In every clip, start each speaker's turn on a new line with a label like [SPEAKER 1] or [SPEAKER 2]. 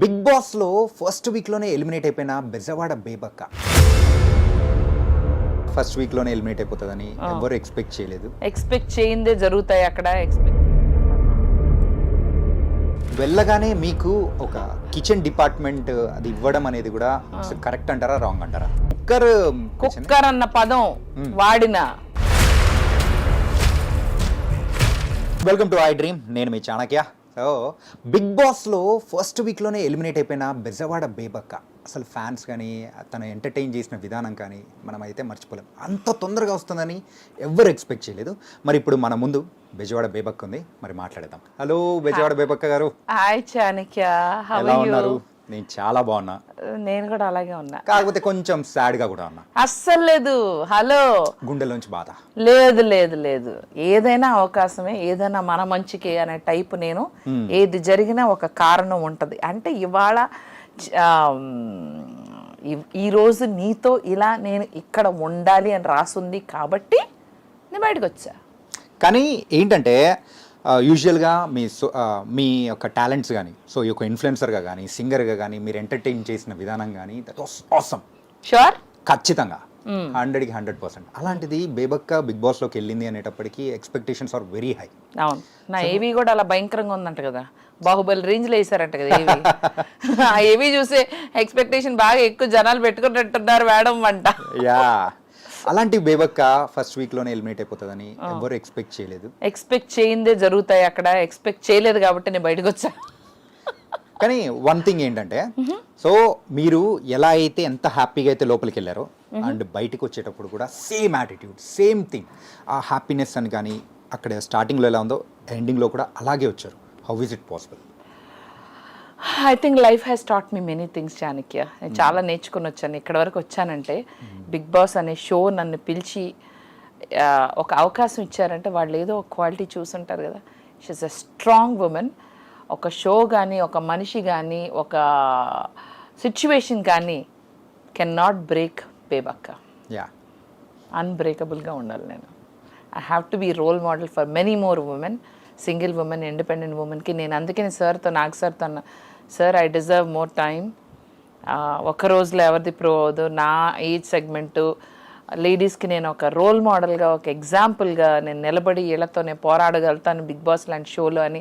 [SPEAKER 1] Big బాస్లో first వీక్లోనే eliminate అయిపోయిన బెజవాడ బేబక్క. ఫస్ట్ వీక్లోనే ఎలిమినేట్ అయిపోతుందని ఎవరు ఎక్స్పెక్ట్ చేయలేదు.
[SPEAKER 2] ఎక్స్పెక్ట్ చేయిందే జరుగుతాయి అక్కడ ఎక్స్పెక్ట్
[SPEAKER 1] వెళ్ళగానే మీకు ఒక కిచెన్ డిపార్ట్మెంట్ అది ఇవ్వడం అనేది కూడా కరెక్ట్ అంటారా రాంగ్ అంటారా? కుక్కర్
[SPEAKER 2] కుక్కర్ అన్న పదం వాడిన.
[SPEAKER 1] వెల్కమ్ టు ఐ డ్రీమ్ నేను మీ చాణక్య. సో బిగ్ బాస్లో ఫస్ట్ వీక్లోనే ఎలిమినేట్ అయిపోయిన బెజవాడ బేబక్క. అసలు ఫ్యాన్స్ కానీ తను ఎంటర్టైన్ చేసిన విధానం కానీ మనం అయితే మర్చిపోలేం. అంత తొందరగా వస్తుందని ఎవ్వరు ఎక్స్పెక్ట్ చేయలేదు. మరి ఇప్పుడు మన ముందు బెజవాడ బేబక్క ఉంది. మరి మాట్లాడేద్దాం. హలో బెజవాడ బేబక్క గారు.
[SPEAKER 2] హాయ్ చాణక్య.
[SPEAKER 1] ఎలా ఉన్నారు? నేను చాలా బాగున్నా.
[SPEAKER 2] నేను కూడా అలాగే ఉన్నా.
[SPEAKER 1] కాకపోతే కొంచెం సాడ్గా కూడా ఉన్నా.
[SPEAKER 2] అస్సలు లేదు. హలో.
[SPEAKER 1] గుండెలోంచి బాధ.
[SPEAKER 2] లేదు లేదు లేదు. ఏదైనా అవకాశమే ఏదైనా మన మంచికి అనే టైప్ నేను ఏది జరిగినా ఒక కారణం ఉంటది. అంటే ఇవాళ ఈ రోజు నీతో ఇలా నేను ఇక్కడ ఉండాలి అని రాసుంది కాబట్టి నేను బయటకు వచ్చా
[SPEAKER 1] కానీ ఏంటంటే యూజువల్గా మీ సో ఆ, మీ యొక్క టాలెంట్స్ కానీ సో ఈ యొక్క ఇన్ఫ్లుయెన్సర్గా కానీ సింగర్గా కానీ మీరు ఎంటర్టైన్ చేసిన విధానం కానీ దట్ వాస్ ఆసమ్
[SPEAKER 2] షూర్
[SPEAKER 1] ఖచ్చితంగా. హండ్రెడ్కి హండ్రెడ్ పర్సెంట్ అలాంటిది బేబక్క బిగ్ బాస్లోకి వెళ్ళింది అనేటప్పటికీ ఎక్స్పెక్టేషన్స్ ఆర్ వెరీ హై
[SPEAKER 2] అవును. నా ఏవి కూడా అలా భయంకరంగా ఉందంట కదా. బాహుబలి రేంజ్లో వేసారంట కదా ఏవి. ఆ ఏవి చూసే ఎక్స్పెక్టేషన్ బాగా ఎక్కువ జనాలు పెట్టుకున్నట్టున్నారు మేడం అంట.
[SPEAKER 1] యా అలాంటి బేబక్క ఫస్ట్ వీక్లోనే ఎలిమినేట్ అయిపోతుందని ఎవరు ఎక్స్పెక్ట్ చేయలేదు.
[SPEAKER 2] ఎక్స్పెక్ట్ చేయిందే జరుగుతాయి అక్కడ. ఎక్స్పెక్ట్ చేయలేదు కాబట్టి నేను బయటకు వచ్చా.
[SPEAKER 1] కానీ వన్ థింగ్ ఏంటంటే సో మీరు ఎలా అయితే ఎంత హ్యాపీగా అయితే లోపలికి వెళ్ళారో అండ్ బయటికి వచ్చేటప్పుడు కూడా సేమ్ యాటిట్యూడ్ సేమ్ థింగ్ ఆ హ్యాపీనెస్ అని కానీ అక్కడ స్టార్టింగ్లో ఎలా ఉందో ఎండింగ్లో కూడా అలాగే వచ్చారు. How is it possible
[SPEAKER 2] I think life has taught me many things Chanakya నేను చాలా నేర్చుకుని వచ్చాను. ఇక్కడ వరకు వచ్చానంటే బిగ్ బాస్ అనే షో నన్ను పిలిచి ఒక అవకాశం ఇచ్చారంటే వాళ్ళు ఏదో ఒక క్వాలిటీ చూసుంటారు కదా. షీస్ అ స్ట్రాంగ్ ఉమెన్ ఒక షో కానీ ఒక మనిషి కానీ ఒక సిచ్యువేషన్ కానీ can not break Bebakka
[SPEAKER 1] yeah
[SPEAKER 2] అన్బ్రేకబుల్గా ఉండాలి నేను. I have to be role model for many more women single women independent ఉమెన్కి నేను అందుకని సార్తో నాగ్ సార్తో అన్న sir I deserve more time ఒక్క రోజులో ఎవరిది ప్రో అవ్వదు. నా ఏజ్ సెగ్మెంటు లేడీస్కి నేను ఒక రోల్ మోడల్గా ఒక ఎగ్జాంపుల్గా నేను నిలబడి వీళ్ళతో నేను పోరాడగలుగుతాను బిగ్ బాస్ లాంటి షోలో అని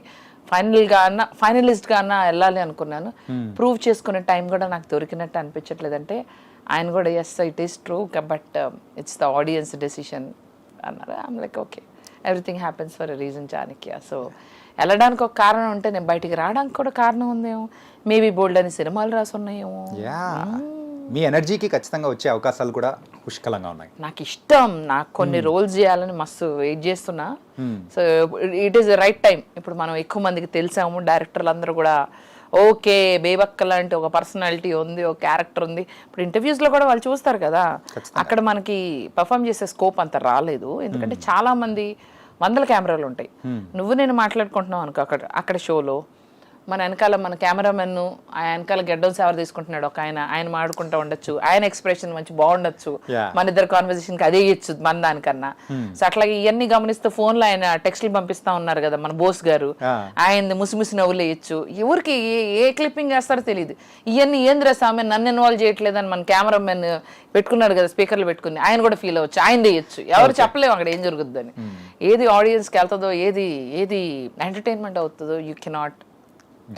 [SPEAKER 2] ఫైనల్గా అన్న ఫైనలిస్ట్గా అన్న వెళ్ళాలి అనుకున్నాను. ప్రూవ్ చేసుకునే టైం కూడా నాకు దొరికినట్టు అనిపించట్లేదు. అంటే ఆయన కూడా yes it is true but it's the audience decision అన్నారు. I'm like okay everything happens for a reason Chanakya so వెళ్ళడానికి ఒక కారణం ఉంటే నేను బయటికి రావడానికి కూడా కారణం ఉందేమో? మేబీ బోల్డ్ అని సినిమాలు రాసి ఉన్నాయేమో
[SPEAKER 1] యా మీ ఎనర్జీకి ఖచ్చితంగా వచ్చే అవకాశాలు కూడా పుష్కలంగా ఉన్నాయి.
[SPEAKER 2] నాకు ఇష్టం నాకు కొన్ని రోల్స్ చేయాలని మస్తు వెయిట్ చేస్తున్నా. So it is right time ఇప్పుడు మనం ఎక్కువ మందికి తెలిసాము డైరెక్టర్లు అందరూ కూడా ఓకే బేబక్క లాంటి ఒక పర్సనాలిటీ ఉంది ఒక క్యారెక్టర్ ఉంది. ఇప్పుడు ఇంటర్వ్యూస్లో కూడా వాళ్ళు చూస్తారు కదా అక్కడ మనకి పర్ఫామ్ చేసే స్కోప్ అంత రాలేదు. ఎందుకంటే చాలా మంది వందల కెమెరాలు ఉంటాయి. నువ్వు నేను మాట్లాడుకుంటున్నావు అనుకో అక్కడ అక్కడ షోలో మన వెనకాల మన కెమెరామెన్ ఆ వెనకాల గెడ్డం సేవర్ తీసుకుంటున్నాడు ఒక ఆయన. ఆయన మాడుకుంటూ ఉండొచ్చు. ఆయన ఎక్స్ప్రెషన్ మంచి బాగుండొచ్చు. మన ఇద్దరు కాన్వర్జేషన్కి అదే ఇచ్చు మన దానికన్నా. సో అట్లాగే ఇవన్నీ గమనిస్తూ ఫోన్లో ఆయన టెక్స్ట్లు పంపిస్తా ఉన్నారు కదా మన బోస్ గారు. ఆయన ముసిముసి నవ్వులు వేయచ్చు. ఎవరికి ఏ- ఏ క్లిప్పింగ్ వేస్తారో తెలియదు ఇవన్నీ ఏంద్ర సామె నన్ను ఇన్వాల్వ్ చేయట్లేదని మన కెమెరామెన్ పెట్టుకున్నాడు కదా స్పీకర్లు పెట్టుకుని. ఆయన కూడా ఫీల్ అవ్వచ్చు. ఆయన చేయొచ్చు ఎవరు చెప్పలేము అక్కడ ఏం జరుగుతుందని ఏది ఆడియన్స్కి వెళ్తుందో ఏది ఏది ఎంటర్టైన్మెంట్ అవుతుందో యూ కెనాట్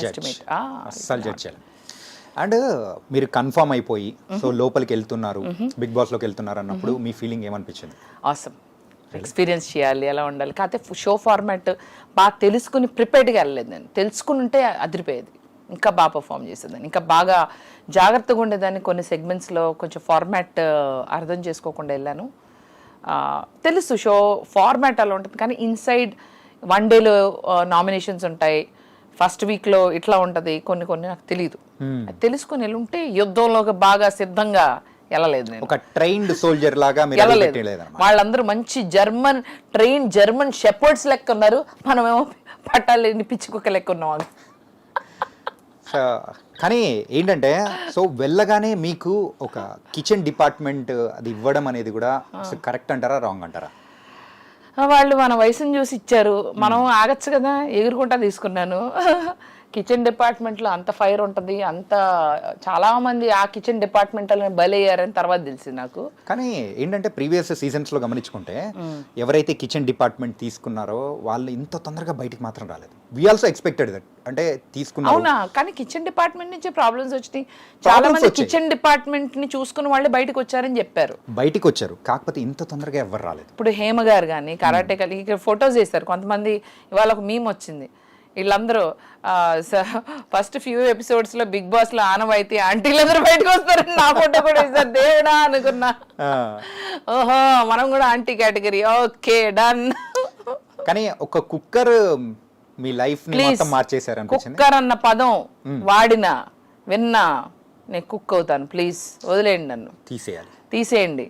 [SPEAKER 1] జడ్జ్
[SPEAKER 2] ఎస్టిమేట్
[SPEAKER 1] అస్సలు జడ్జ్ చేయాలి. అండ్ మీరు కన్ఫర్మ్ అయిపోయి సో లోపలికి వెళ్తున్నారు బిగ్ బాస్లోకి వెళ్తున్నారు అన్నప్పుడు మీ ఫీలింగ్ ఏమనిపించింది?
[SPEAKER 2] ఆసమ్ ఎక్స్పీరియన్స్ చేయాలి ఎలా ఉండాలి. కాకపోతే షో ఫార్మాట్ బాగా తెలుసుకుని ప్రిపేర్డ్గా వెళ్ళలేదు నేను. తెలుసుకుని ఉంటే అదిరిపోయేది. ఇంకా బాగా పర్ఫామ్ చేసేదాన్ని. ఇంకా బాగా జాగ్రత్తగా ఉండేదాన్ని కొన్ని సెగ్మెంట్స్లో కొంచెం ఫార్మాట్ అర్థం చేసుకోకుండా వెళ్ళాను. తెలుసు షో ఫార్మాట్ అలా ఉంటుంది కానీ ఇన్సైడ్ వన్ డేలో నామినేషన్స్ ఉంటాయి. ఫస్ట్ వీక్లో ఇట్లా ఉంటుంది కొన్ని కొన్ని నాకు తెలియదు అది తెలుసుకుని వెళ్ళుంటే యుద్ధంలోకి బాగా సిద్ధంగా వెళ్ళలేదు నేను.
[SPEAKER 1] ఒక ట్రైన్డ్ సోల్జర్ లాగా
[SPEAKER 2] వెళ్ళలేదు. వాళ్ళందరూ మంచి జర్మన్ ట్రైన్ జర్మన్ షెపర్డ్స్ లెక్క ఉన్నారు. మనమేమో పట్టాలేని పిచ్చి కుక్క లెక్క ఉన్నాం
[SPEAKER 1] కానీ ఏంటంటే సో వెళ్ళగానే మీకు ఒక కిచెన్ డిపార్ట్మెంట్ అది ఇవ్వడం అనేది కూడా కరెక్ట్ అంటారా రాంగ్ అంటారా?
[SPEAKER 2] వాళ్ళు మన వయసును చూసి ఇచ్చారు. మనం ఆగచ్చు కదా ఎగురుకుంటా తీసుకున్నాను. కిచెన్ డిపార్ట్మెంట్లో అంత ఫైర్ ఉంటుంది అంత చాలా మంది ఆ కిచెన్ డిపార్ట్మెంట్లో బలయ్యారని తర్వాత తెలిసింది నాకు.
[SPEAKER 1] కానీ ఏంటంటే ప్రీవియస్ సీజన్స్లో గమనించుకుంటే ఎవరైతే కిచెన్ డిపార్ట్మెంట్ తీసుకున్నారో వాళ్ళు ఇంత తొందరగా బయటికి మాత్రం రాలేదు. వి ఆల్సో ఎక్స్పెక్టెడ్ దట్ అంటే తీసుకున్నారు
[SPEAKER 2] అవునా? కానీ కిచెన్ డిపార్ట్మెంట్ నుంచి ప్రాబ్లమ్స్ వచ్చినాయి. చాలా మంది. కిచెన్ డిపార్ట్మెంట్ని చూసుకున్న వాళ్ళే బయటకు వచ్చారని చెప్పారు.
[SPEAKER 1] బయటికి వచ్చారు. కాకపోతే ఇంత తొందరగా ఎవరు రాలేదు.
[SPEAKER 2] ఇప్పుడు హేమ గారు కానీ కరాటే కలిగి ఫొటోస్ వేస్తారు కొంతమంది ఇవాళ ఒక మీమ్ వచ్చింది. వీళ్ళందరూ ఫస్ట్ ఫ్యూ ఎపిసోడ్స్లో బిగ్ బాస్లో ఆనవాయితీ ఆంటీలందరూ బయటకు వస్తారని నా ఫోటో కూడా వేస్తారు దేవుడా అనుకున్నా. ఓహో మనం కూడా ఆంటీ కేటగిరీ. Okay done.
[SPEAKER 1] కానీ ఒక కుక్కర్ మీ లైఫ్. మొత్తం మార్చేశారు
[SPEAKER 2] కుక్కర్ అన్న పదం వాడినా విన్నా నేను కుక్ అవుతాను. ప్లీజ్ వదిలేయండి నన్ను.
[SPEAKER 1] తీసేయాలి.
[SPEAKER 2] తీసేయండి.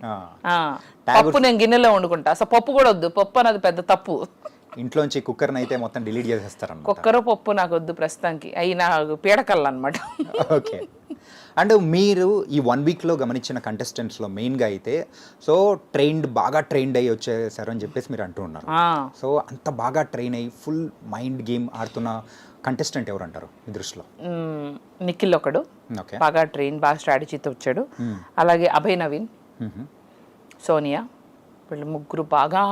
[SPEAKER 2] పప్పు నేను గిన్నెలో వండుకుంటా. అసలు పప్పు కూడా వద్దు. పప్పు అన్నది పెద్ద తప్పు.
[SPEAKER 1] ఇంట్లోంచి కుక్కర్ని అయితే మొత్తం డిలీట్ చేసేస్తారన్నమాట.
[SPEAKER 2] కుక్కరు పప్పు నాకు వద్దు ప్రస్తుతానికి. అవి నాకు పీడకల్లు అనమాట
[SPEAKER 1] ఓకే. అండ్ మీరు ఈ వన్ వీక్లో గమనించిన కంటెస్టెంట్స్లో మెయిన్గా అయితే సో ట్రైన్డ్ బాగా ట్రైన్డ్ అయ్యి వచ్చేసారు అని చెప్పేసి మీరు అంటూ ఉన్నారు. సో అంత బాగా ట్రైన్ అయ్యి ఫుల్ మైండ్ గేమ్ ఆడుతున్న కంటెస్టెంట్ ఎవరు అంటారు మీ దృష్టిలో
[SPEAKER 2] నిఖిల్ ఒకడు.
[SPEAKER 1] ఓకే.
[SPEAKER 2] బాగా ట్రైన్ బాగా స్ట్రాటజీతో వచ్చాడు. అలాగే అభయ్ నవీన్ సోనియా వీళ్ళు ముగ్గురు బాగా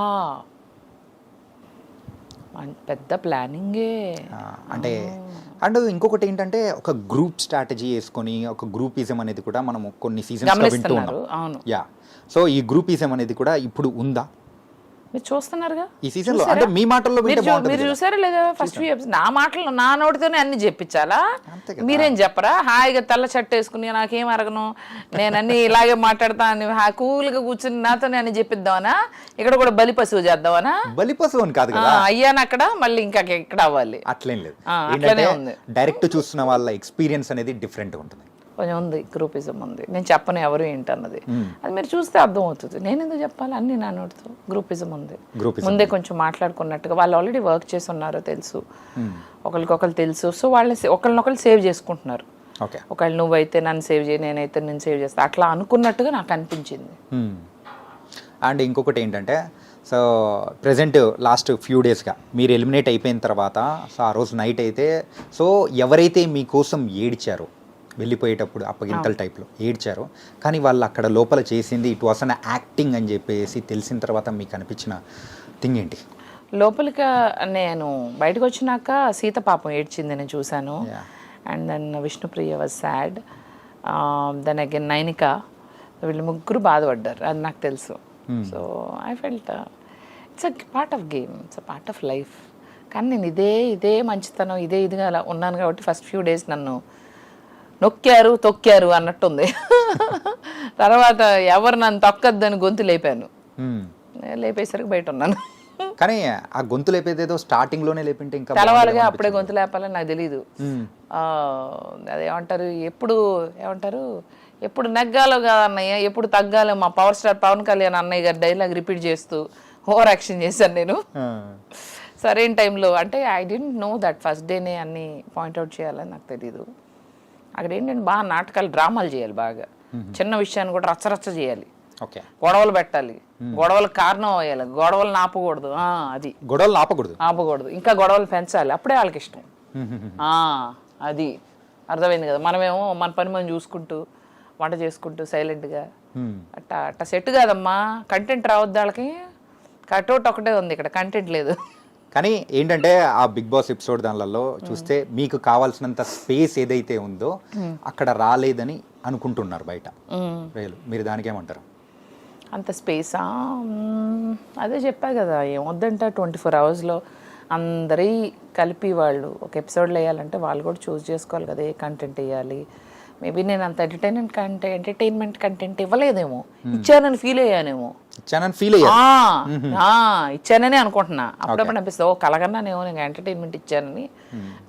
[SPEAKER 2] పెద్ద ప్లానింగే.
[SPEAKER 1] అంటే అండ్ ఇంకొకటి ఏంటంటే ఒక గ్రూప్ స్ట్రాటజీ వేసుకొని ఒక గ్రూపిజం అనేది కూడా మనం కొన్ని సీజన్స్ వింటూ ఉన్నాం. యా. సో ఈ గ్రూపిజం అనేది కూడా ఇప్పుడు ఉందా?
[SPEAKER 2] మీరు చూస్తున్నారుగా.
[SPEAKER 1] ఈ season లో అంటే మీ మాటల్లో
[SPEAKER 2] మీరు
[SPEAKER 1] వింటే
[SPEAKER 2] చూ-
[SPEAKER 1] బాగుంటుంది
[SPEAKER 2] మీరు
[SPEAKER 1] కదా.
[SPEAKER 2] చూసారా లేదా ఫస్ట్ ఎపిసోడ్ నా మాటలు నా నోటితోనే అన్ని చెప్పించాలా. మీరేం చెప్పరా? హాయిగా తెల్ల షర్ట్ వేసుకుని నాకేం అరగను? నేను అన్ని ఇలాగే మాట్లాడతాను కూల్గా కూర్చుని నాతోనే అన్ని చెప్పిద్దామనా? ఇక్కడ కూడా బలి పశువు చేద్దామనా?
[SPEAKER 1] బలి పశువు అని కాదు కదా.
[SPEAKER 2] అయ్యాను అక్కడ మళ్ళీ ఇంకా ఇక్కడ అవ్వాలి.
[SPEAKER 1] అట్లేం లేదు.
[SPEAKER 2] అట్లనే ఉంది.
[SPEAKER 1] డైరెక్ట్ చూస్తున్న వాళ్ళ ఎక్స్పీరియన్స్ అనేది డిఫరెంట్ ఉంటుంది.
[SPEAKER 2] కొంచెం ఉంది గ్రూపిజం ఉంది. నేను చెప్పను ఎవరు ఏంటన్నది. అది మీరు చూస్తే అర్థం అవుతుంది నేను ఎందుకు చెప్పాలి? అన్ని నా నోటితో. గ్రూపిజం ఉంది. ముందే కొంచెం మాట్లాడుకున్నట్టుగా వాళ్ళు ఆల్రెడీ వర్క్ చేసి ఉన్నారో తెలుసు ఒకరికొకరు తెలుసు. సో వాళ్ళని ఒకరినొకరు సేవ్ చేసుకుంటున్నారు.
[SPEAKER 1] ఓకే.
[SPEAKER 2] ఒకళ్ళు నువ్వైతే నన్ను సేవ్ చేయి నేనైతే నేను సేవ్ చేస్తా. అట్లా అనుకున్నట్టుగా నాకు అనిపించింది.
[SPEAKER 1] అండ్ ఇంకొకటి ఏంటంటే సో ప్రజెంట్ లాస్ట్ ఫ్యూ డేస్గా మీరు ఎలిమినేట్ అయిపోయిన తర్వాత సో ఆ రోజు నైట్ అయితే సో ఎవరైతే మీకోసం ఏడ్చారో వెళ్ళిపోయేటప్పుడు అప్పగింతల టైప్లో ఏడ్చారో. కానీ వాళ్ళు అక్కడ లోపల చేసింది ఇట్ వాస్ అన్ యాక్టింగ్ అని చెప్పేసి తెలిసిన తర్వాత మీకు అనిపించిన థింగ్ ఏంటి?
[SPEAKER 2] లోపలికి నేను బయటకు వచ్చినాక సీత పాపం ఏడ్చింది నేను చూశాను. And then Vishnupriya was sad. Then again Nainika వీళ్ళు ముగ్గురు బాధపడ్డారు. అది నాకు తెలుసు. So I felt it's a part of game it's a part of life కానీ నేను ఇదే ఇదే మంచితనం ఇదే ఇదిగా అలా ఉన్నాను కాబట్టి ఫస్ట్ ఫ్యూ డేస్ నన్ను నొక్కారు తొక్కారు అన్నట్టుంది. తర్వాత ఎవరు నన్ను తొక్కద్దని గొంతు లేపాను. లేపేసరికి బయట ఉన్నాను.
[SPEAKER 1] కానీ ఆ గొంతు లేపేదేదో స్టార్టింగ్లోనే లేపింటే ఇంకా
[SPEAKER 2] తెలవాలిగా అప్పుడే గొంతు లేపాలని నాకు తెలీదు. ఆ, అదేమంటారు ఎప్పుడు ఏమంటారు ఎప్పుడు నెగ్గాలో కాదు అన్నయ్య ఎప్పుడు తగ్గాలో మా పవర్ స్టార్ పవన్ కళ్యాణ్ అన్నయ్య గారి డైలాగ్ రిపీట్ చేస్తూ ఓవర్ యాక్షన్ చేశాను నేను. సరైన టైంలో అంటే I didn't know that first డేనే అన్ని పాయింట్అవుట్ చేయాలని నాకు తెలీదు. అక్కడ ఏంటంటే బాగా నాటకాలు డ్రామాలు చేయాలి బాగా. చిన్న విషయాన్ని కూడా రచ్చరచ్చ చేయాలి. గొడవలు పెట్టాలి. గొడవలకు కారణం అయ్యాలి. గొడవలు ఆపకూడదు. ఆ, అది.
[SPEAKER 1] గొడవలు ఆపకూడదు.
[SPEAKER 2] ఆపకూడదు. ఇంకా గొడవలు పెంచాలి. అప్పుడే వాళ్ళకి ఇష్టం. ఆ, అది. అర్థమైంది కదా. మనమేమో మన పని మనం చూసుకుంటూ వంట చేసుకుంటూ సైలెంట్గా. అట్టా అట్టా సెట్ కాదమ్మా. కంటెంట్ రావద్దు వాళ్ళకి. కట్అవుట్ ఒకటే ఉంది ఇక్కడ. కంటెంట్ లేదు.
[SPEAKER 1] కానీ ఏంటంటే ఆ బిగ్ బాస్ ఎపిసోడ్ దానిలలో చూస్తే మీకు కావాల్సినంత స్పేస్ ఏదైతే ఉందో అక్కడ రాలేదని అనుకుంటున్నారు బయట. వేలు మీరు దానికేమంటారు?
[SPEAKER 2] అంత స్పేసా. అదే చెప్పా కదా ఏమొద్దంట ట్వంటీ ఫోర్ అవర్స్లో. అందరి కలిపి వాళ్ళు ఒక ఎపిసోడ్లో వేయాలంటే వాళ్ళు కూడా చూస్ చేసుకోవాలి కదా ఏ కంటెంట్ వేయాలి మేబీ నేను అంత ఎంటర్టైన్మెంట్ కంటెంట్ ఎంటర్టైన్మెంట్ కంటెంట్ ఇవ్వలేదేమో. ఇచ్చానని ఫీల్ అయ్యానేమో.
[SPEAKER 1] ఇచ్చానని ఫీల్
[SPEAKER 2] ఆ, ఇచ్చానని అనుకుంటున్నా. అప్పుడప్పుడు అనిపిస్తుంది ఓ కలగన్నానేమో నేను ఎంటర్టైన్మెంట్ ఇచ్చానని.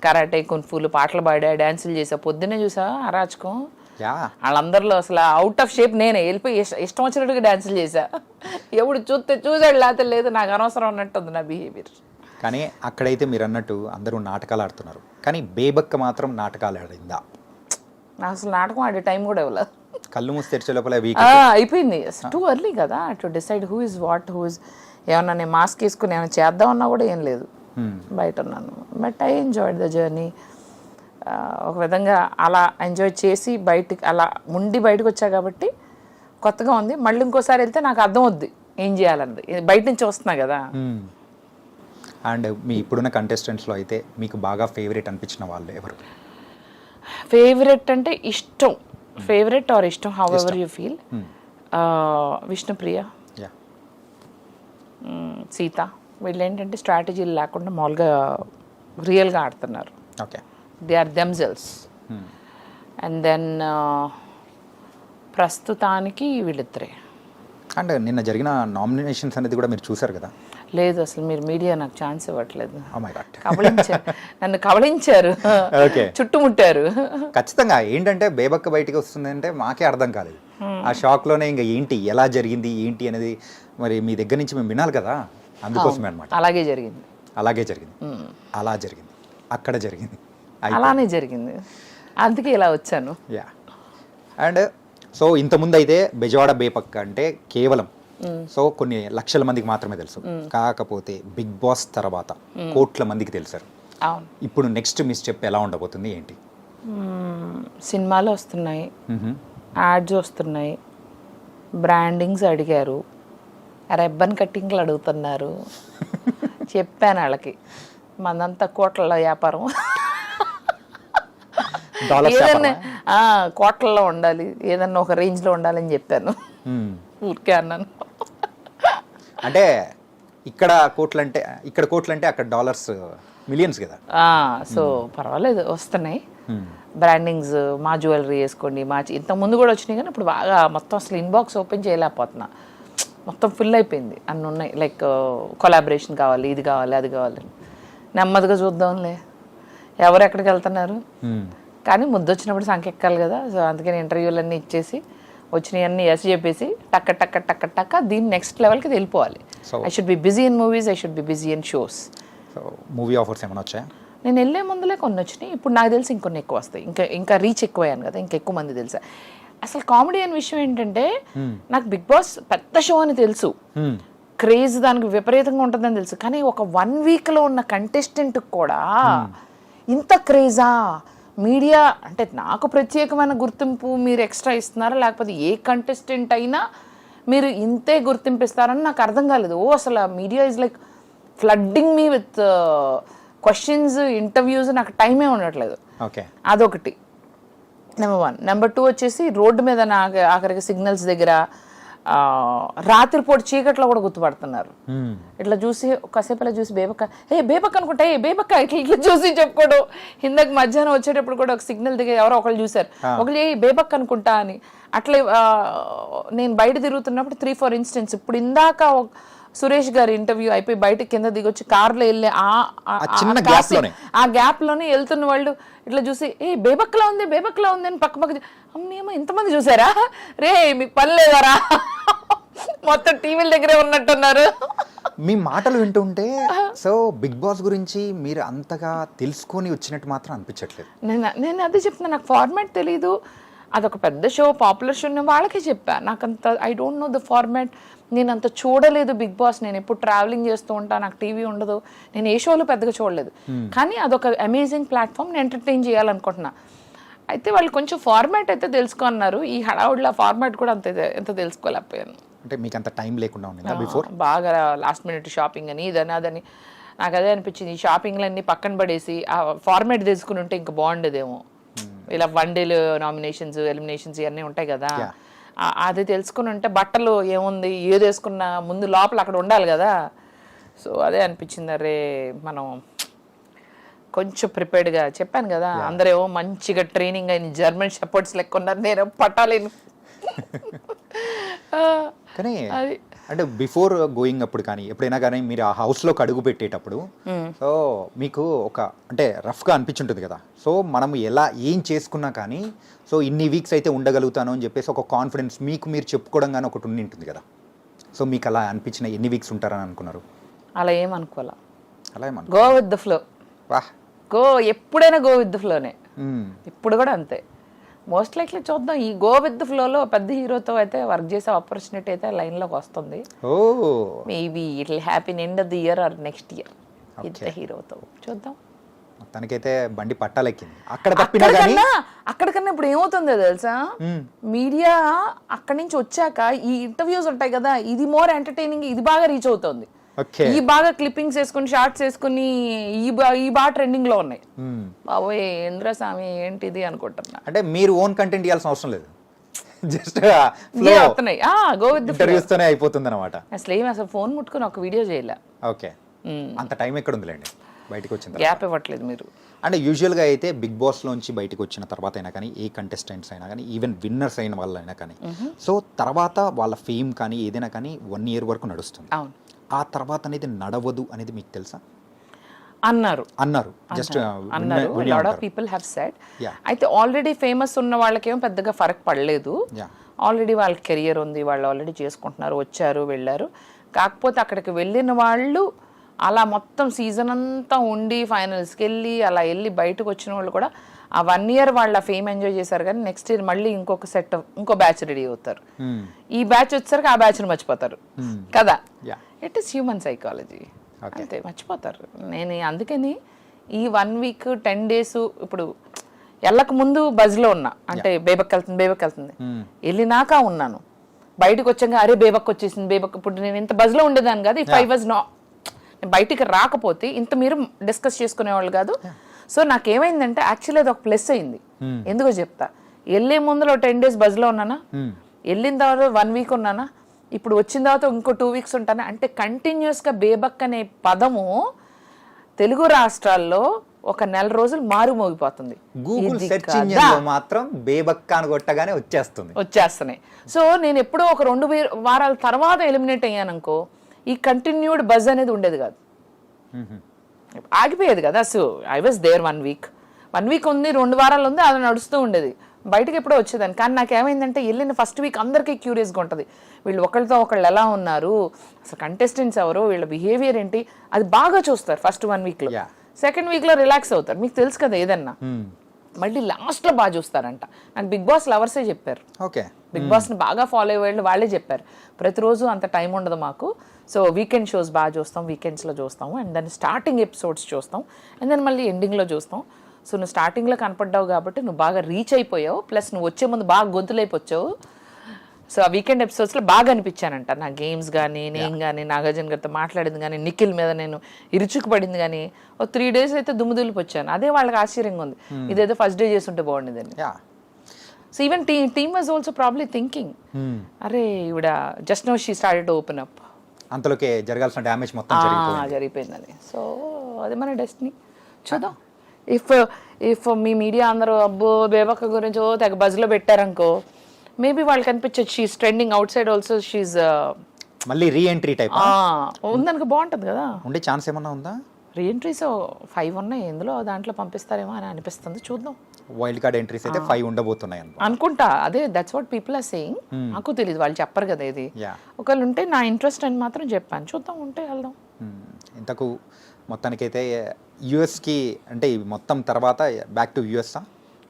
[SPEAKER 2] కరాటే కున్ఫూలు పాటలు పాడా డాన్సులు చేసా. పొద్దున్నే చూసా అరాచకం. వాళ్ళందరిలో అసలు అవుట్ ఆఫ్ షేప్ నేనే. వెళ్ళిపోయి ఇష్ట- వచ్చినట్టుగా డాన్సులు చేశా ఎప్పుడు చూస్తే చూసాడు లేకపోతే లేదు నాకు అనవసరం అన్నట్టుంది నా బిహేవియర్
[SPEAKER 1] కానీ అక్కడైతే మీరు అన్నట్టు అందరూ నాటకాలు ఆడుతున్నారు. కానీ బేబక్క మాత్రం నాటకాలు ఆడిందా?
[SPEAKER 2] అసలు నాటకం ఆడే టైం కూడా ఇవ్వలేదు
[SPEAKER 1] కళ్ళు మూసి తెరిచే లోపల
[SPEAKER 2] అయిపోయింది. టూ ఎర్లీ కదా to decide who is what who is ఏమన్నా నేను మాస్క్ వేసుకుని ఏమైనా చేద్దామన్నా కూడా ఏం లేదు. బయట ఉన్నాను. But I enjoyed the journey ఒక విధంగా అలా ఎంజాయ్ చేసి బయటికి అలా ఉండి బయటకు వచ్చా కాబట్టి కొత్తగా ఉంది. మళ్ళీ ఇంకోసారి వెళ్తే నాకు అర్థం అవుద్ది ఏం చేయాలన్నది. బయట నుంచి వస్తున్నా కదా.
[SPEAKER 1] అండ్ మీ ఇప్పుడున్న కంటెస్టెంట్స్లో అయితే మీకు బాగా ఫేవరెట్ అనిపించిన వాళ్ళు ఎవరు?
[SPEAKER 2] ఫేవరెట్ అంటే ఇష్టం. ఫేవరెట్ ఆర్ ఇష్టం however you feel Vishnupriya. మ్, సీత. వీళ్ళు ఏంటంటే స్ట్రాటజీలు లేకుండా మామూలుగా రియల్గా ఆడుతున్నారు.
[SPEAKER 1] Okay
[SPEAKER 2] they are themselves and then ప్రస్తుతానికి వీళ్ళిద్దరే.
[SPEAKER 1] అండ్ నిన్న జరిగిన నామినేషన్స్ అనేది కూడా మీరు చూసారు కదా?
[SPEAKER 2] లేదు అసలు మీరు మీడియా నాకు ఛాన్స్ ఇవ్వట్లేదు. కబళించారు నన్ను కబళించారు. చుట్టుముట్టారు.
[SPEAKER 1] ఖచ్చితంగా ఏంటంటే బేబక్క బయటికి వస్తుంది అంటే మాకే అర్థం కాలేదు. ఆ షాక్లోనే ఇంకా ఏంటి ఎలా జరిగింది ఏంటి అనేది మరి మీ దగ్గర నుంచి మేము వినాలి కదా? అందుకోసమే అనమాట
[SPEAKER 2] అలాగే జరిగింది.
[SPEAKER 1] అలాగే జరిగింది. అలా జరిగింది. అక్కడ జరిగింది.
[SPEAKER 2] అలానే జరిగింది. అందుకే ఇలా వచ్చాను.
[SPEAKER 1] యా అండ్ సో ఇంతకుముందు అయితే బెజవాడ బేపక్క అంటే కేవలం సో కొన్ని లక్షల మందికి మాత్రమే తెలుసు. కాకపోతే బిగ్ బాస్ తర్వాత కోట్ల మందికి తెలుసారు.
[SPEAKER 2] అవును.
[SPEAKER 1] ఇప్పుడు నెక్స్ట్ మిస్ చెప్పి ఎలా ఉండబోతుంది ఏంటి.
[SPEAKER 2] సినిమాలు వస్తున్నాయి. యాడ్స్ వస్తున్నాయి. బ్రాండింగ్స్ అడిగారు. రెబ్బన్ కట్టింగ్లు అడుగుతున్నారు. చెప్పాను వాళ్ళకి. మనంతా కోట్ల వ్యాపారం. ఏదన్నా కోట్లలో ఉండాలి. ఏదన్నా ఒక రేంజ్లో ఉండాలని చెప్పాను. ఊరికే అన్నాను.
[SPEAKER 1] అంటే ఇక్కడ కోట్లు అంటే ఇక్కడ కోట్లు అంటే అక్కడ డాలర్స్ మిలియన్స్ కదా?
[SPEAKER 2] సో పర్వాలేదు వస్తున్నాయి. బ్రాండింగ్స్ మా జ్యువెలరీ వేసుకోండి మా ఇంతకు ముందు కూడా వచ్చినాయి కానీ ఇప్పుడు బాగా మొత్తం అసలు ఇన్బాక్స్ ఓపెన్ చేయలేకపోతున్నా. మొత్తం ఫుల్ అయిపోయింది అన్ని ఉన్నాయి. లైక్ కొలాబరేషన్ కావాలి ఇది కావాలి అది కావాలి. నెమ్మదిగా చూద్దాంలే. ఎవరు ఎక్కడికి వెళ్తున్నారు. కానీ ముద్దు వచ్చినప్పుడు సంఖ్య ఎక్కాలి కదా సో అందుకని ఇంటర్వ్యూలన్నీ ఇచ్చేసి వచ్చినవన్నీ ఎస్ చెప్పేసి టక్క టక్క టక్క టక్క దీన్ని నెక్స్ట్ లెవెల్కి వెళ్ళిపోవాలి. I should be busy in movies I should be busy in shows
[SPEAKER 1] movie offers ఏమైనా వచ్చాయా?
[SPEAKER 2] నేను వెళ్ళే ముందులే కొన్ని వచ్చినాయి. ఇప్పుడు నాకు తెలిసి ఇంకొన్ని ఎక్కువ వస్తాయి. ఇంకా ఇంకా రీచ్ ఎక్కువయ్యాను కదా ఇంకా ఎక్కువ మంది తెలుసా? అసలు కామెడీ అనే విషయం ఏంటంటే నాకు బిగ్ బాస్ పెద్ద షో అని తెలుసు. క్రేజ్ దానికి విపరీతంగా ఉంటుందని తెలుసు. కానీ ఒక వన్ వీక్లో ఉన్న కంటెస్టెంట్ కూడా ఇంత క్రేజా మీడియా అంటే నాకు ప్రత్యేకమైన గుర్తింపు మీరు ఎక్స్ట్రా ఇస్తున్నారా? లేకపోతే ఏ కంటెస్టెంట్ అయినా మీరు ఇంతే గుర్తింపు ఇస్తారని నాకు అర్థం కాలేదు. ఓ అసలు media is like flooding me with questions interviews నాకు టైమే ఉండట్లేదు.
[SPEAKER 1] ఓకే.
[SPEAKER 2] అదొకటి. నెంబర్ వన్ నెంబర్ టూ వచ్చేసి రోడ్డు మీద నాకు ఆఖరికి సిగ్నల్స్ దగ్గర రాత్రిపూట చీకట్లో కూడా గుర్తుపడుతున్నారు. ఇట్లా చూసి కాసేపు చూసి బేబక్క ఏ బేబక్క అనుకుంటా ఏ బేబక్క! ఇట్లా ఇట్లా చూసి చెప్పుకోడు. ఇందాక మధ్యాహ్నం వచ్చేటప్పుడు కూడా ఒక సిగ్నల్ దగ్గర ఎవరో ఒకళ్ళు చూశారు. ఒకళ్ళు ఏ బేబక్క అనుకుంటా అని. అట్లే నేను బయట తిరుగుతున్నప్పుడు త్రీ ఫోర్ ఇన్స్టెన్స్. ఇప్పుడు ఇందాక సురేష్ గారి ఇంటర్వ్యూ అయిపోయి బయట కింద దిగొచ్చి కార్లో వెళ్ళే ఆ గ్యాప్లోనే. వెళ్తున్న వాళ్ళు ఇట్లా చూసి ఏ బేబక్లా ఉంది బేబక్లా ఉంది అని పక్క పక్క అమ్మేమో ఇంతమంది చూసారా? రే మీకు పని లేదారా. మొత్తం టీవీల దగ్గరే ఉన్నట్టున్నారు.
[SPEAKER 1] మీ మాటలు వింటుంటే సో బిగ్ బాస్ గురించి మీరు అంతగా తెలుసుకొని వచ్చినట్టు మాత్రం అనిపించట్లేదు.
[SPEAKER 2] నేను నేను అదే చెప్తున్నా నాకు ఫార్మాట్ తెలీదు. అదొక పెద్ద షో పాపులర్ షో నేను వాళ్ళకే చెప్పా. నాకు అంత I don't know the format నేను అంత చూడలేదు బిగ్ బాస్. నేను ఎప్పుడు ట్రావెలింగ్ చేస్తూ ఉంటా నాకు టీవీ ఉండదు. నేను ఏ షోలు పెద్దగా చూడలేదు. కానీ అదొక అమేజింగ్ ప్లాట్ఫామ్ నేను ఎంటర్టైన్ చేయాలనుకుంటున్నా. అయితే వాళ్ళు కొంచెం ఫార్మాట్ అయితే తెలుసుకున్నారు. ఈ హడావుడిలో ఫార్మాట్ కూడా అంత ఎంత తెలుసుకోలేకపోయాను.
[SPEAKER 1] అంటే మీకు అంత టైం లేకుండా ఉండేదా బిఫోర్
[SPEAKER 2] బాగా లాస్ట్ మినిట్ షాపింగ్ అని ఇదని అదని. నాకు అదే అనిపించింది. ఈ షాపింగ్లన్నీ పక్కన పడేసి ఆ ఫార్మాట్ తెలుసుకుని ఉంటే ఇంకా బాగుండేదేమో. ఇలా వన్ డేలు నామినేషన్స్ ఎలిమినేషన్స్ ఇవన్నీ ఉంటాయి కదా. అది తెలుసుకుని ఉంటే బట్టలు ఏముంది ఏది వేసుకున్నా ముందు లోపల అక్కడ ఉండాలి కదా. సో అదే అనిపించింది. అరే మనం కొంచెం ప్రిపేర్డ్గా చెప్పాను కదా. అందరేమో మంచిగా ట్రైనింగ్ అయిన జర్మన్ షెపర్డ్స్ లెక్క ఉన్నారు. నేను పట్టాలేను.
[SPEAKER 1] కానీ
[SPEAKER 2] అది
[SPEAKER 1] అంటే బిఫోర్ గోయింగ్ అప్పుడు కానీ ఎప్పుడైనా కానీ మీరు ఆ హౌస్లోకి అడుగు పెట్టేటప్పుడు సో మీకు ఒక అంటే రఫ్గా అనిపించుంటుంది కదా. సో మనం ఎలా ఏం చేసుకున్నా కానీ సో ఇన్ని వీక్స్ అయితే ఉండగలుగుతాను అని చెప్పేసి ఒక కాన్ఫిడెన్స్ మీకు మీరు చెప్పుకోవడం కానీ ఒకటి ఉండి ఉంటుంది కదా. సో మీకు అలా అనిపించిన ఎన్ని వీక్స్ ఉంటారని అనుకున్నారు?
[SPEAKER 2] అలా ఏమనుకోవాలా
[SPEAKER 1] అలా ఏమను
[SPEAKER 2] గో విత్ ద ఫ్లో
[SPEAKER 1] వాహ్.
[SPEAKER 2] గో ఎప్పుడైనా గో విత్ ద ఫ్లోనే. ఇప్పుడు కూడా అంతే. మోస్ట్ లైక్లీ చూద్దాం. ఈ గో విత్ ఫ్లోలో పెద్ద హీరోతో అయితే వర్క్ చేసే ఆపర్చునిటీ అయితే లైన్లోకి వస్తుంది.
[SPEAKER 1] ఓ.
[SPEAKER 2] Maybe it happy end of the year or next year పెద్ద హీరోతో చూద్దాం.
[SPEAKER 1] తనకైతే బండి పట్టాలెక్కింది. అక్కడ
[SPEAKER 2] అక్కడికన్నా అక్కడికన్నా ఇప్పుడు ఏమవుతుందో తెలుసా? మీడియా అక్కడి నుంచి వచ్చాక ఈ ఇంటర్వ్యూస్ ఉంటాయి కదా ఇది మోర్ ఎంటర్టైనింగ్ ఇది బాగా రీచ్ అవుతుంది. ఈ బాగా క్లిప్పింగ్స్ వేసుకుని షార్ట్స్ వేసుకుని ఈ బా- ఈ బాగా ట్రెండింగ్లో ఉన్నాయి. బాబోయ్ ఏంద్ర స్వామి ఏంటిది అనుకుంటున్నా.
[SPEAKER 1] అంటే మీరు ఓన్ కంటెంట్ ఇవ్వాల్సిన అవసరం లేదు. జస్ట్
[SPEAKER 2] వస్తున్నాయి. ఆ గో విత్
[SPEAKER 1] ఇంటర్వ్యూస్ అయిపోతుంది అనమాట
[SPEAKER 2] అసలు ఏమి అసలు ఫోన్ ముట్టుకుని ఒక వీడియో చేయలే.
[SPEAKER 1] ఓకే అంత టైం ఎక్కడ ఉందిలేండి? బయటకు తర్వాత.
[SPEAKER 2] గ్యాప్ ఇవ్వట్లేదు మీరు.
[SPEAKER 1] అంటే యూజువల్గా అయితే బిగ్ బాస్లోంచి బయటకు వచ్చిన తర్వాత అయినా కానీ ఏ కంటెస్టెంట్స్ అయినా కానీ ఈవెన్ విన్నర్స్ అయిన వాళ్ళైనా కానీ. సో తర్వాత వాళ్ళ ఫేమ్ కానీ ఏదైనా కానీ వన్ ఇయర్ వరకు నడుస్తుంది. ఆ తర్వాత అనేది నడవదు అనేది మీకు తెలుసా?
[SPEAKER 2] అన్నారు.
[SPEAKER 1] అన్నారు. జస్ట్
[SPEAKER 2] అన్నారు. Lot of people have said
[SPEAKER 1] Yeah.
[SPEAKER 2] అయితే ఆల్రెడీ ఫేమస్ ఉన్న వాళ్ళకేమో పెద్దగా ఫరక్ పడలేదు. ఆల్రెడీ వాళ్ళ కెరియర్ ఉంది వాళ్ళు ఆల్రెడీ చేసుకుంటున్నారు వచ్చారు వెళ్ళారు. కాకపోతే అక్కడికి వెళ్ళిన వాళ్ళు అలా మొత్తం సీజన్ అంతా ఉండి ఫైనల్స్కి వెళ్ళి అలా వెళ్ళి బయటకు వచ్చిన వాళ్ళు కూడా ఆ వన్ ఇయర్ వాళ్ళ ఫేమ్ ఎంజాయ్ చేశారు కానీ నెక్స్ట్ ఇయర్ మళ్ళీ ఇంకొక సెట్ ఇంకో బ్యాచ్ రెడీ అవుతారు. ఈ బ్యాచ్ వచ్చేసరికి ఆ బ్యాచ్ని మర్చిపోతారు. కదా?
[SPEAKER 1] Yeah
[SPEAKER 2] it is human psychology అంతే మర్చిపోతారు. నేను అందుకని ఈ వన్ వీక్ టెన్ డేస్ ఇప్పుడు వెళ్ళక ముందు బజ్లో ఉన్నా. అంటే బేబక్ వెళ్తుంది బేబక్ వెళ్తుంది. వెళ్ళినాక ఉన్నాను. బయటకు వచ్చాక అరే బేబక్ వచ్చేసింది బేబక్ ఇప్పుడు నేను ఇంత బజ్లో ఉండేదాన్ని కాదు. ఇఫ్ ఐ వాజ్ నా బయటికి రాకపోతే ఇంత మీరు డిస్కస్ చేసుకునేవాళ్ళు కాదు. సో నాకేమైందంటే యాక్చువల్లీ అది ఒక ప్లస్ అయింది ఎందుకో చెప్తా. వెళ్ళే ముందులో టెన్ డేస్ బజ్లో ఉన్నానా? వెళ్ళిన తర్వాత వన్ వీక్ ఉన్నానా? ఇప్పుడు వచ్చిన తర్వాత ఇంకో టూ వీక్స్ ఉంటానా? అంటే కంటిన్యూస్గా బేబక్ అనే పదము తెలుగు రాష్ట్రాల్లో ఒక నెల రోజులు మారు మోగిపోతుంది.
[SPEAKER 1] గూగుల్ సెర్చ్ మాత్రం బేబక్క అని కొట్టగానే వచ్చేస్తుంది.
[SPEAKER 2] వచ్చేస్తున్నాయి. సో నేను ఎప్పుడో ఒక రెండు వారాల తర్వాత ఎలిమినేట్ అయ్యాననుకో ఈ కంటిన్యూడ్ బజ్ అనేది ఉండేది కాదు. ఆగిపోయేది కదా. So I was there one week one week ఉంది రెండు వారాలు ఉంది అది నడుస్తూ ఉండేది. బయటకి ఎప్పుడో వచ్చేదాన్ని. కానీ నాకు ఏమైందంటే వెళ్ళిన ఫస్ట్ వీక్ అందరికీ క్యూరియస్గా ఉంటుంది. వీళ్ళు ఒకళ్ళతో ఒకళ్ళు ఎలా ఉన్నారు? అసలు కంటెస్టెంట్స్ ఎవరు? వీళ్ళ బిహేవియర్ ఏంటి? అది బాగా చూస్తారు ఫస్ట్ వన్ వీక్లో. సెకండ్ వీక్లో రిలాక్స్ అవుతారు. మీకు తెలుసు కదా ఏదన్నా? మళ్ళీ లాస్ట్లో బాగా చూస్తారంట. నాకు బిగ్ బాస్ లవర్సే చెప్పారు.
[SPEAKER 1] ఓకే
[SPEAKER 2] బిగ్ బాస్ని బాగా ఫాలో అయ్యే వాళ్ళు వాళ్ళే చెప్పారు. ప్రతిరోజు అంత టైం ఉండదు మాకు. సో వీకెండ్ షోస్ బాగా చూస్తాం వీకెండ్స్లో చూస్తాము అండ్ దెన్ స్టార్టింగ్ ఎపిసోడ్స్ చూస్తాం అండ్ దెన్ మళ్ళీ ఎండింగ్లో చూస్తాం. సో నువ్వు స్టార్టింగ్లో కనపడ్డావు కాబట్టి నువ్వు బాగా రీచ్ అయిపోయావు ప్లస్ నువ్వు వచ్చే ముందు బాగా గొంతులైపోచ్చావు. సో ఆ వీకెండ్ ఎపిసోడ్స్లో బాగా అనిపించానంట. నా గేమ్స్ కానీ నేను కానీ నాగార్జున గారితో మాట్లాడింది కానీ నిఖిల్ మీద నేను ఇరుచుకుపడింది కానీ ఒక త్రీ డేస్ అయితే దుమ్ము దులిపొచ్చాను. అదే వాళ్ళకి ఆశ్చర్యంగా ఉంది. ఇదేదో ఫస్ట్ డే చేస్తుంటే బాగుండేదని.
[SPEAKER 1] Yeah
[SPEAKER 2] so even T team was also probably thinking అరే ఇవిడ just no she started open up
[SPEAKER 1] అంతలోకే జరగాల్సిన డ్యామేజ్ మొత్తం జరిగిపోయింది.
[SPEAKER 2] జరిగిపోయిందని సో అది మన డెస్టినీ చూద్దాం. ఇఫ్ ఇఫ్ మీ మీడియా అందరూ అబ్బో బేబక్క గురించి ఓ తెగ బజ్లో పెట్టారనుకో మేబీ వాళ్ళకి అనిపించచ్చు she's trending outside also she's
[SPEAKER 1] మళ్ళీ రీ ఎంట్రీ టైప్
[SPEAKER 2] ఉందనుకో బాగుంటుంది కదా.
[SPEAKER 1] ఉండే ఛాన్స్ ఏమన్నా ఉందా?
[SPEAKER 2] రీఎంట్రీస్ ఫైవ్ ఉన్నాయి. ఎందులో దాంట్లో పంపిస్తారేమో అని అనిపిస్తుంది. చూద్దాం.
[SPEAKER 1] వైల్డ్ కార్డ్ ఎంట్రీస్ అయితే ఫైవ్ ఉండబోతున్నాయి అనుకో.
[SPEAKER 2] అనుకుంటా. అదే that's what people are saying నాకు తెలియదు వాళ్ళు చెప్పరు కదా ఇది. ఒకవేళ ఉంటే నా ఇంట్రెస్ట్ అని మాత్రం చెప్పాను. చూద్దాం ఉంటే వెళ్దాం.
[SPEAKER 1] ఇంతకు మొత్తానికైతే యుఎస్కి అంటే మొత్తం తర్వాత బ్యాక్ టు యుఎస్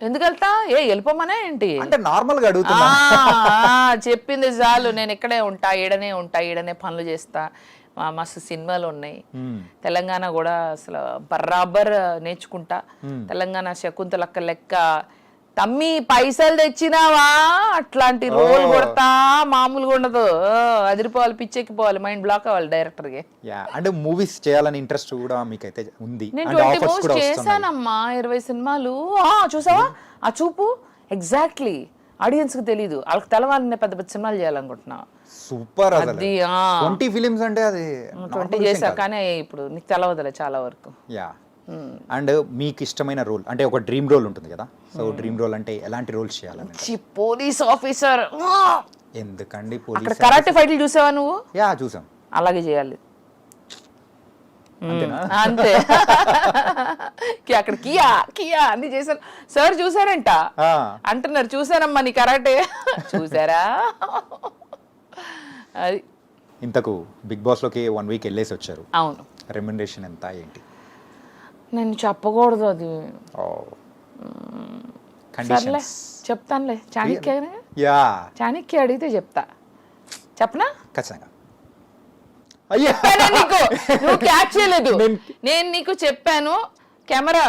[SPEAKER 2] ఎందుకు వెళ్తా? ఏ వెళ్ళిపోమనే ఏంటి?
[SPEAKER 1] అంటే నార్మల్గా అడుగుతున్నా.
[SPEAKER 2] ఆ, ఆ, చెప్పింది చాలు. నేను ఇక్కడే ఉంటా ఈడనే ఉంటా ఈడనే పనులు చేస్తా. మస్తు సినిమాలు ఉన్నాయి. తెలంగాణ కూడా అసలు బర్రాబర్ నేర్చుకుంటా. తెలంగాణ శకుంతలక్క లెక్క తమ్మి పైసలు తెచ్చినావా? అట్లాంటి రోల్ కొడతా మామూలుగా ఉండదు. అదిరిపోవాలి పిచ్చెక్కిపోవాలి మైండ్ బ్లాక్ అవ్వాలి డైరెక్టర్కి.
[SPEAKER 1] యా అంటే మూవీస్ చేయాలని ఇంట్రెస్ట్ కూడా మీకైతే ఉంది.
[SPEAKER 2] నేను ట్వంటీ మూవ్స్ చేశానమ్మా ఇరవై సినిమాలు. ఆ, చూసావా? ఆ చూపు? ఎగ్జాక్ట్లీ ఆడియన్స్కి తెలీదు. వాళ్ళకి తెలవాలి నేను పెద్ద పెద్ద సినిమాలు చేయాలనుకుంటున్నా.
[SPEAKER 1] సూపర్
[SPEAKER 2] అది
[SPEAKER 1] ట్వంటీ ఫిలిమ్స్ అంటే అది
[SPEAKER 2] ట్వంటీ చేశా కానీ ఇప్పుడు నీకు తెలవదులే చాలా వరకు.
[SPEAKER 1] యా అండ్ మీకు ఇష్టమైన రోల్ అంటే ఒక డ్రీమ్ రోల్ ఉంటుంది కదా? సో డ్రీమ్ రోల్ అంటే ఎలాంటి రోల్స్ చేయాలని?
[SPEAKER 2] పోలీస్ ఆఫీసర్
[SPEAKER 1] ఎందుకండి పోలీస్
[SPEAKER 2] కరాటే ఫైట్లు చూసావా నువ్వు?
[SPEAKER 1] యా చూసాం.
[SPEAKER 2] అలాగే చేయాలి. అంతే. అక్కడ కియా కియా అన్ని చేశారు. సార్ చూసారంట అంటున్నారు చూసారమ్మా నీ కరాటే. చూసారా అది.
[SPEAKER 1] ఇంతకు బిగ్ బాస్లోకి వన్ వీక్ వెళ్ళేసి వచ్చారు.
[SPEAKER 2] అవును.
[SPEAKER 1] రెమ్యునరేషన్ ఎంత ఏంటి?
[SPEAKER 2] నేను చెప్పకూడదు అది. సర్లే చెప్తానులే. చాణక్య
[SPEAKER 1] యా
[SPEAKER 2] చాణక్య అడిగితే చెప్తా. చెప్పనా?
[SPEAKER 1] ఖచ్చితంగా.
[SPEAKER 2] చెప్పానే నీకు నువ్వు క్యాచ్ చేయలేదు.
[SPEAKER 1] నేను-
[SPEAKER 2] నీకు చెప్పాను కెమెరా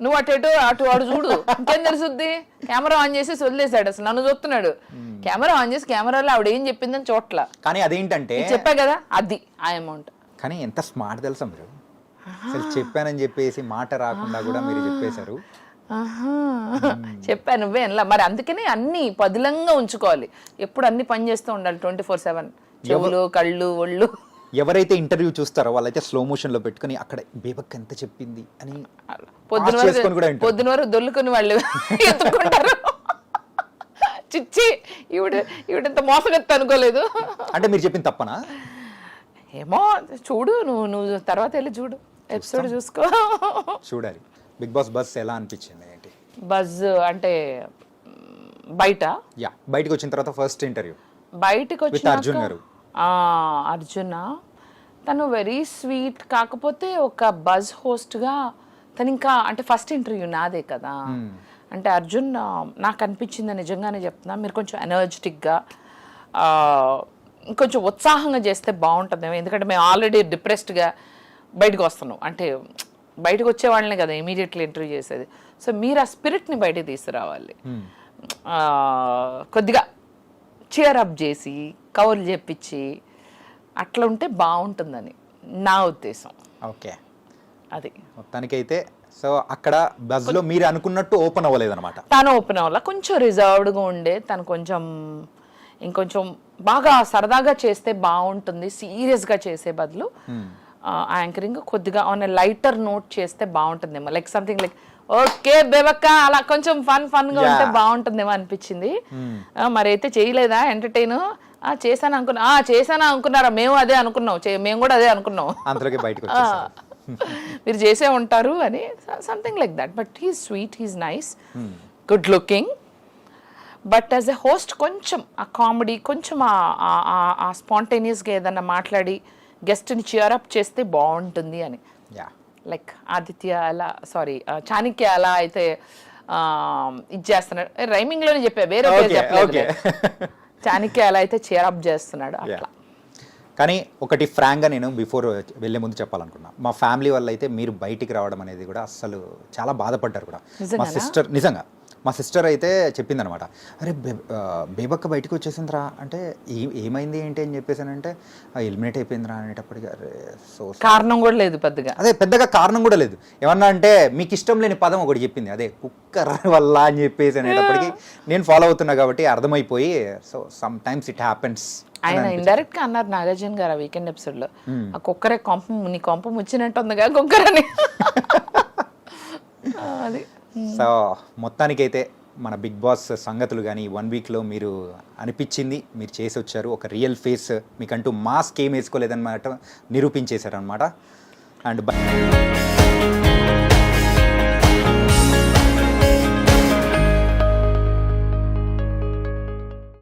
[SPEAKER 2] నువ్వు అటు ఇటు అటు వాడు చూడు. ఇంకేం తెలుసుద్ది? కెమెరా ఆన్ చేసి వదిలేశాడు అసలు నన్ను చూస్తున్నాడు. కెమెరా ఆన్ చేసి కెమెరాలో ఆవిడ ఏం చెప్పిందని చోట్ల
[SPEAKER 1] కానీ అదేంటంటే
[SPEAKER 2] చెప్పా కదా అది ఆ అమౌంట్
[SPEAKER 1] కానీ ఎంత స్మార్ట్ తెలుసా మీరు? అసలు చెప్పానని చెప్పేసి మాట రాకుండా కూడా మీరు చెప్పేశారు.
[SPEAKER 2] చెప్పా నువ్వే మరి అందుకనే అన్ని పదిలంగా ఉంచుకోవాలి. ఎప్పుడు అన్ని పని చేస్తూ ఉండాలి ట్వంటీ ఫోర్ సెవెన్ చెవులు కళ్ళు ఒళ్ళు.
[SPEAKER 1] ఎవరైతే ఇంటర్వ్యూ చూస్తారో వాళ్ళైతే స్లో మోషన్లో పెట్టుకుని అక్కడ బేబక్ ఎంత చెప్పింది అని
[SPEAKER 2] పొద్దున
[SPEAKER 1] కూడా.
[SPEAKER 2] పొద్దున వరకు దొల్లుకొని వాళ్ళు ఎత్తుకుంటారు. చిచ్చి ఈవిడ ఈవిడంత మోసగత్త అనుకోలేదు.
[SPEAKER 1] అంటే మీరు చెప్పింది తప్పనా?
[SPEAKER 2] ఏమో చూడు నువ్వు నువ్వు తర్వాత వెళ్ళి చూడు. ఎపిసోడ్ చూసుకో.
[SPEAKER 1] చూడాలి. బిగ్ బాస్ బస్ ఎలా అనిపించింది ఏంటి?
[SPEAKER 2] బజ్ అంటే బయట.
[SPEAKER 1] యా బయటకు వచ్చిన తర్వాత ఫస్ట్ ఇంటర్వ్యూ
[SPEAKER 2] బయటకు
[SPEAKER 1] With
[SPEAKER 2] వచ్చి
[SPEAKER 1] అర్జున్ గారు.
[SPEAKER 2] అర్జున తను వెరీ స్వీట్ కాకపోతే ఒక బజ్ హోస్ట్గా తను ఇంకా అంటే ఫస్ట్ ఇంటర్వ్యూ నాదే కదా. అంటే అర్జున్ నాకు అనిపించింది నిజంగానే చెప్తున్నా మీరు కొంచెం ఎనర్జెటిక్గా ఇంకొంచెం ఉత్సాహంగా చేస్తే బాగుంటుందేమో ఎందుకంటే మేము ఆల్రెడీ డిప్రెస్డ్గా బయటకు వస్తున్నాం. అంటే బయటకు వచ్చే వాళ్ళని కదా ఇమీడియట్లీ ఇంటర్వ్యూ చేసేది. సో మీరు ఆ స్పిరిట్ని బయటకు తీసుకురావాలి. ఆ, కొద్దిగా cheer అప్ చేసి కవర్లు చెప్పించి అట్లా ఉంటే బాగుంటుందని నా ఉద్దేశం.
[SPEAKER 1] ఓకే.
[SPEAKER 2] అది.
[SPEAKER 1] మొత్తానికైతే సో అక్కడ బజ్లో మీరు అనుకున్నట్టు ఓపెన్ అవ్వలేదు అనమాట
[SPEAKER 2] తను ఓపెన్ అవ్వాల. కొంచెం రిజర్వ్డ్గా ఉండే తను కొంచెం ఇంకొంచెం బాగా సరదాగా చేస్తే బాగుంటుంది సీరియస్గా చేసే బదులు యాంకరింగ్ కొద్దిగా ఆన్ లైటర్ నోట్ చేస్తే బాగుంటుందేమో. Like something like okay Bebakka అలా కొంచెం ఫన్ ఫన్గా ఉంటే. బాగుంటుందేమో అనిపించింది. ఆ, మరి అయితే చేయలేదా ఎంటర్టైన్? ఆ చేశాను అనుకున్నా ఆ చేశాను అనుకున్నారా? మేము అదే అనుకున్నాం. మేము కూడా అదే అనుకున్నాం.
[SPEAKER 1] అంతలోకి బయటకు
[SPEAKER 2] మీరు చేసే ఉంటారు అని something like that but he sweet he's nice good looking but as a host కొంచెం ఆ కామెడీ కొంచెం ఆ- స్పాంటేనియస్గా ఏదన్నా మాట్లాడి గెస్ట్ని అప్ చేస్తే బాగుంటుంది అని. లైక్ ఆదిత్య అలా సారీ చాణక్య అలా అయితే ఇది చేస్తున్నాడు. రైమింగ్లోనే చెప్పా వేరే చెప్పలేదు. చాణక్య అలా అయితే అప్ చేస్తున్నాడు అట్లా.
[SPEAKER 1] కానీ ఒకటి ఫ్రాంక్గా నేను బిఫోర్ వెళ్ళే ముందు చెప్పాలనుకున్నా. మా ఫ్యామిలీ వల్ల అయితే మీరు బయటికి రావడం అనేది కూడా అస్సలు చాలా బాధపడ్డారు కూడా. మా? సిస్టర్ నిజంగా. మా సిస్టర్ అయితే చెప్పిందనమాట అరే బే- ఆ, బేబక్క బయటకు వచ్చేసిందిరా అంటే ఏ- ఏమైంది ఏంటి అని చెప్పేసానంటే ఎలిమినేట్ అయిపోయిందిరా అనేటప్పటికి అరే సో
[SPEAKER 2] కారణం కూడా లేదు పెద్దగా.
[SPEAKER 1] అదే పెద్దగా కారణం కూడా లేదు. ఏమన్నా అంటే మీకు ఇష్టం లేని పదం ఒకటి చెప్పింది అదే కుక్కర్ వల్ల అని చెప్పేసి అనేటప్పటికి నేను ఫాలో అవుతున్నా కాబట్టి అర్థమైపోయి so sometimes it happens
[SPEAKER 2] ఆయన ఇండైరెక్ట్గా అన్నారు నాగార్జున గారు ఆ వీకెండ్ ఎపిసోడ్లో. ఆ కుక్కరే కొంప నీ కొంప ముచ్చినట్టు ఉందిగా కుక్కర్ అని. అది.
[SPEAKER 1] సో మొత్తానికైతే మన బిగ్ బాస్ సంగతులు కానీ వన్ వీక్లో మీరు అనిపించింది మీరు చేసి వచ్చారు. ఒక రియల్ ఫేస్ మీకంటూ మాస్క్ ఏం వేసుకోలేదన్నమాట నిరూపించేశారనమాట అండ్